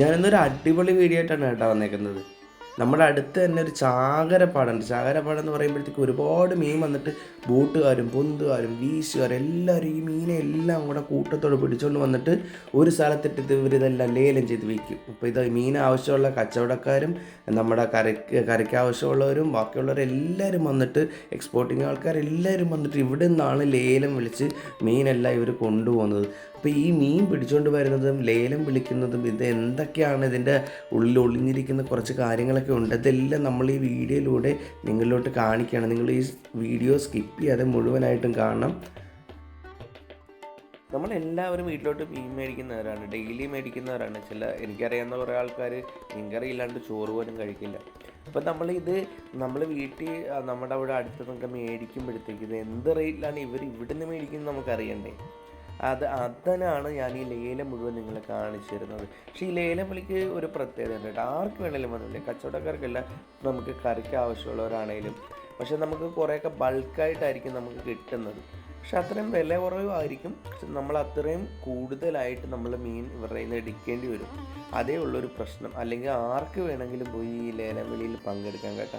ഞാനിന്നൊരു അടിപൊളി വീഡിയോ ആയിട്ടാണ് കേട്ടോ വന്നേക്കുന്നത്. നമ്മുടെ അടുത്ത് തന്നെ ഒരു ചാകരപ്പാടുണ്ട്. ചാകരപ്പാടം എന്ന് പറയുമ്പോഴത്തേക്ക് ഒരുപാട് മീൻ വന്നിട്ട് ബോട്ടുകാരും പൊന്തുകാരും വീശുകാരും എല്ലാവരും ഈ മീനെ എല്ലാം കൂടെ കൂട്ടത്തോടെ പിടിച്ചുകൊണ്ട് വന്നിട്ട് ഒരു സ്ഥലത്തിട്ട് ഇവരിതെല്ലാം ലേലം ചെയ്ത് വയ്ക്കും അപ്പോൾ ഇത് മീൻ ആവശ്യമുള്ള കച്ചവടക്കാരും നമ്മുടെ കരയ്ക്ക് കരയ്ക്ക് ആവശ്യമുള്ളവരും ബാക്കിയുള്ളവരെല്ലാവരും വന്നിട്ട് എക്സ്പോർട്ടിങ് ആൾക്കാരെല്ലാവരും വന്നിട്ട് ഇവിടെ നിന്നാണ് ലേലം വിളിച്ച് മീനെല്ലാം ഇവർ കൊണ്ടുപോകുന്നത്. അപ്പോൾ ഈ മീൻ പിടിച്ചുകൊണ്ട് വരുന്നതും ലേലം വിളിക്കുന്നതും ഇത് എന്തൊക്കെയാണ് ഇതിന്റെ ഉള്ളിൽ ഒളിഞ്ഞിരിക്കുന്ന കുറച്ച് കാര്യങ്ങളൊക്കെ ഉണ്ട്. അതെല്ലാം നമ്മൾ ഈ വീഡിയോയിലൂടെ നിങ്ങളിലോട്ട് കാണിക്കുകയാണ്. നിങ്ങൾ ഈ വീഡിയോ സ്കിപ്പ് ചെയ്യാതെ മുഴുവനായിട്ടും കാണണം. നമ്മൾ എല്ലാവരും വീട്ടിലോട്ട് മീൻ മേടിക്കുന്നവരാണ് ഡെയിലി മേടിക്കുന്നവരാണ്. ചില എനിക്കറിയാവുന്ന കുറേ ആൾക്കാർ മീൻകറി ഇല്ലാണ്ട് ചോറ് പോലും കഴിക്കില്ല. അപ്പം നമ്മളിത് നമ്മൾ വീട്ടിൽ നമ്മുടെ അവിടെ അടുത്ത് നിന്നൊക്കെ മേടിക്കുമ്പോഴത്തേക്ക് ഇത് എന്ത് റേറ്റിലാണ് ഇവർ ഇവിടുന്ന് മേടിക്കുന്നത് നമുക്കറിയണ്ടേ? അത് അതിനാണ് ഞാൻ ഈ ലേലം മുഴുവൻ നിങ്ങളെ കാണിച്ചു തരുന്നത്. പക്ഷേ ഈ ലേലം വിളിക്ക് ഒരു പ്രത്യേകത ഉണ്ട് കേട്ടോ. ആർക്ക് വേണേലും വന്നില്ലേ കച്ചവടക്കാർക്കല്ല നമുക്ക് കറിക്ക് ആവശ്യമുള്ളവരാണേലും. പക്ഷെ നമുക്ക് കുറേയൊക്കെ ബൾക്കായിട്ടായിരിക്കും നമുക്ക് കിട്ടുന്നത്. പക്ഷെ അത്രയും വില കുറവായിരിക്കും. പക്ഷെ നമ്മൾ അത്രയും കൂടുതലായിട്ട് നമ്മൾ മീൻ ഇവരുടെ നിന്ന് എടുക്കേണ്ടി വരും. അതേ ഉള്ളൊരു പ്രശ്നം. അല്ലെങ്കിൽ ആർക്ക് വേണമെങ്കിലും പോയി ഈ ലേലം വിളിയിൽ പങ്കെടുക്കാൻ കേട്ടോ.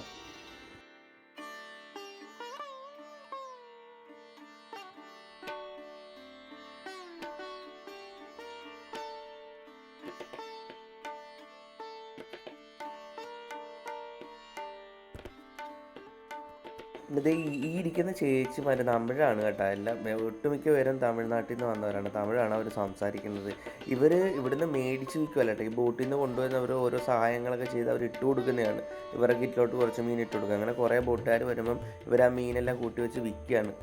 ഇത് ഈ ഇരിക്കുന്ന ചേച്ചിമാർ തമിഴാണ് കേട്ടോ. എല്ലാം ഒട്ടുമിക്ക പേരും തമിഴ്നാട്ടിൽ നിന്ന് വന്നവരാണ്. തമിഴാണ് അവർ സംസാരിക്കുന്നത്. ഇവർ ഇവിടുന്ന് മേടിച്ച് വിൽക്കുമല്ല കേട്ടോ. ഈ ബോട്ടിൽ നിന്ന് കൊണ്ടുവരുന്നവർ ഓരോ സഹായങ്ങളൊക്കെ ചെയ്ത് അവർ ഇട്ട് കൊടുക്കുന്നതാണ്. ഇവരുടെ കിറ്റിലോട്ട് കുറച്ച് മീൻ ഇട്ട് കൊടുക്കുക അങ്ങനെ കുറേ ബോട്ടുകാർ വരുമ്പം ഇവർ ആ മീനെല്ലാം കൂട്ടി വെച്ച് വിൽക്കുകയാണ്.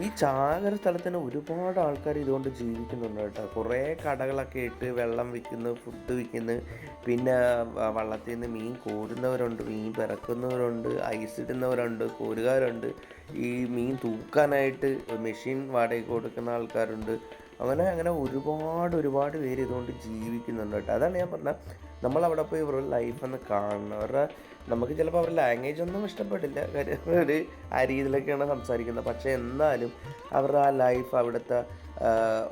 ഈ ചാകര സ്ഥലത്തിന് ഒരുപാട് ആൾക്കാർ ഇതുകൊണ്ട് ജീവിക്കുന്നുണ്ട് കേട്ടോ. കുറേ കടകളൊക്കെ ഇട്ട് വെള്ളം വിൽക്കുന്നു ഫുഡ് വിൽക്കുന്നു. പിന്നെ വള്ളത്തിൽ നിന്ന് മീൻ കോരുന്നവരുണ്ട് മീൻ പിറക്കുന്നവരുണ്ട് ഐസ് ഇടുന്നവരുണ്ട് കോരുകാരുണ്ട്. ഈ മീൻ തൂക്കാനായിട്ട് മെഷീൻ വാടകയ്ക്ക് കൊടുക്കുന്ന ആൾക്കാരുണ്ട്. അങ്ങനെ അങ്ങനെ ഒരുപാട് ഒരുപാട് പേര് ഇതുകൊണ്ട് ജീവിക്കുന്നുണ്ട് കേട്ടോ. അതാണ് ഞാൻ പറഞ്ഞത്. നമ്മളവിടെ പോയി ഇവരുടെ ലൈഫെന്ന് കാണണം. അവരുടെ നമുക്ക് ചിലപ്പോൾ അവരുടെ ലാംഗ്വേജ് ഒന്നും ഇഷ്ടപ്പെടില്ല. കാര്യം ഒരു ആ രീതിയിലൊക്കെയാണ് സംസാരിക്കുന്നത്. പക്ഷേ എന്നാലും അവരുടെ ആ ലൈഫ് അവിടുത്തെ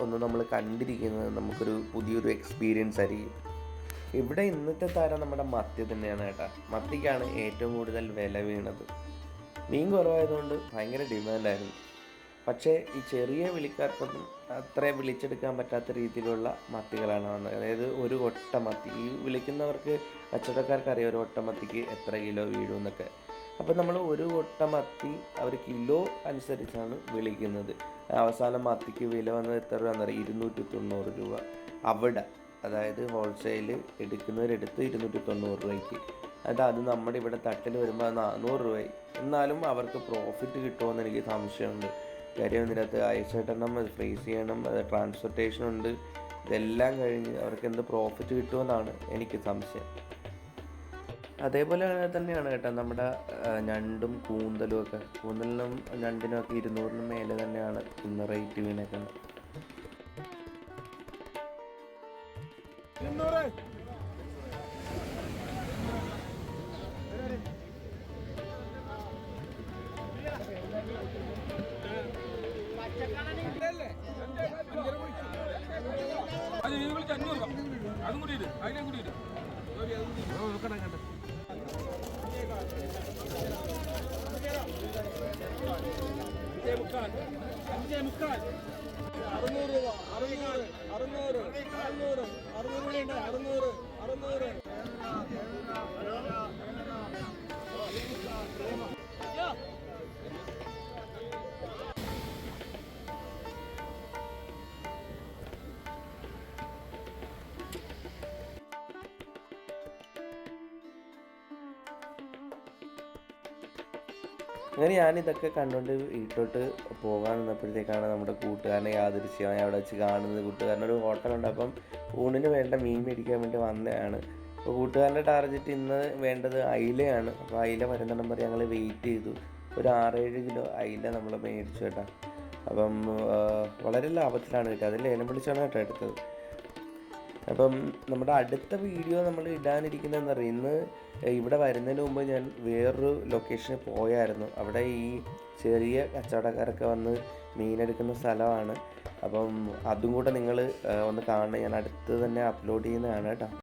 ഒന്ന് നമ്മൾ കണ്ടിരിക്കുന്നത് നമുക്കൊരു പുതിയൊരു എക്സ്പീരിയൻസ് ആയിരിക്കും. ഇവിടെ ഇന്നത്തെ താരം നമ്മുടെ മത്തി തന്നെയാണ് കേട്ടോ. മത്തിക്കാണ് ഏറ്റവും കൂടുതൽ വില വീണത്. മീൻ കുറവായതുകൊണ്ട് ഭയങ്കര ഡിമാൻഡായിരുന്നു പക്ഷേ ഈ ചെറിയ വിളിക്കാർക്കൊന്നും അത്ര വിളിച്ചെടുക്കാൻ പറ്റാത്ത രീതിയിലുള്ള മത്തികളാണ് വന്നത്. അതായത് ഒരു ഒട്ട മത്തി ഈ വിളിക്കുന്നവർക്ക് കച്ചവടക്കാർക്ക് അറിയാം ഒരു ഒട്ട മത്തിക്ക് എത്ര കിലോ വീഴും എന്നൊക്കെ. അപ്പോൾ നമ്മൾ ഒരു ഒട്ട മത്തി അവർ കിലോ അനുസരിച്ചാണ് വിളിക്കുന്നത്. അവസാനം മത്തിക്ക് വില വന്നത് എത്ര രൂപ പറയുക ഇരുന്നൂറ്റി തൊണ്ണൂറ് രൂപ അവിടെ. അതായത് ഹോൾസെയിൽ എടുക്കുന്നവരെടുത്ത് ഇരുന്നൂറ്റി തൊണ്ണൂറ് രൂപയ്ക്ക്. എന്നിട്ട് അത് നമ്മുടെ ഇവിടെ തട്ടിൽ വരുമ്പോൾ നാനൂറ് രൂപയായി. എന്നാലും അവർക്ക് പ്രോഫിറ്റ് കിട്ടുമോയെന്ന് എനിക്ക് സംശയമുണ്ട്. കാര്യം ഇതിനകത്ത് അയച്ചിടണം അത് ഫ്രീസ് ചെയ്യണം അത് ട്രാൻസ്പോർട്ടേഷൻ ഉണ്ട് ഇതെല്ലാം കഴിഞ്ഞ് അവർക്ക് എന്ത് പ്രോഫിറ്റ് കിട്ടുമെന്നാണ് എനിക്ക് സംശയം. അതേപോലെ തന്നെയാണ് കേട്ടോ നമ്മുടെ ഞണ്ടും കൂന്തലും ഒക്കെ. കൂന്തലിനും ഞണ്ടിനും ഒക്കെ ഇരുന്നൂറിനും മേലെ തന്നെയാണ് ഇന്ന് റേറ്റ് വീണേക്കുന്നത്. അത് അഞ്ഞൂറ് രൂപ. അതും കൂടി ഇട്. അതിനെ കൂടി ഇട്. അഞ്ചേ മുക്കാൽ അഞ്ചേ മുക്കാൽ അറുന്നൂറ് രൂപ അറുന്നൂറ് അറുന്നൂറ് അറുന്നൂറ് അറുന്നൂറ് അറുന്നൂറ് അറുന്നൂറ്. അങ്ങനെ ഞാനിതൊക്കെ കണ്ടുകൊണ്ട് വീട്ടിലോട്ട് പോകാൻ നിന്നപ്പോഴത്തേക്കാണ് നമ്മുടെ കൂട്ടുകാരനെ യാദൃശ്യമായി അവിടെ വെച്ച് കാണുന്നത്. കൂട്ടുകാരൻ ഒരു ഹോട്ടലുണ്ട്. അപ്പം ഊണിന് വേണ്ട മീൻ മേടിക്കാൻ വേണ്ടി വന്നതാണ്. അപ്പോൾ കൂട്ടുകാരന്റെ ടാർഗറ്റ് ഇന്ന് വേണ്ടത് അയിലയാണ്. അപ്പോൾ അയില വരുന്നിടം വരെ ഞങ്ങൾ വെയിറ്റ് ചെയ്തു. ഒരു ആറേഴ് കിലോ അയില നമ്മൾ മേടിച്ചു കേട്ടോ. അപ്പം വളരെ ലാഭത്തിലാണ് കിട്ടുക അത് ലേലം വിളിച്ചാണ് കേട്ടോ എടുത്തത്. അപ്പം നമ്മുടെ അടുത്ത വീഡിയോ നമ്മൾ ഇടാനിരിക്കുന്നത് എന്താ പറയുക ഇന്ന് ഇവിടെ വരുന്നതിന് മുമ്പ് ഞാൻ വേറൊരു ലൊക്കേഷനിൽ പോയായിരുന്നു. അവിടെ ഈ ചെറിയ കച്ചവടക്കാരൊക്കെ വന്ന് മീനെടുക്കുന്ന സ്ഥലമാണ്. അപ്പം അതും കൂടെ നിങ്ങൾ ഒന്ന് കാണണം. ഞാൻ അടുത്ത് തന്നെ അപ്ലോഡ് ചെയ്യുന്നതാണ് കേട്ടോ.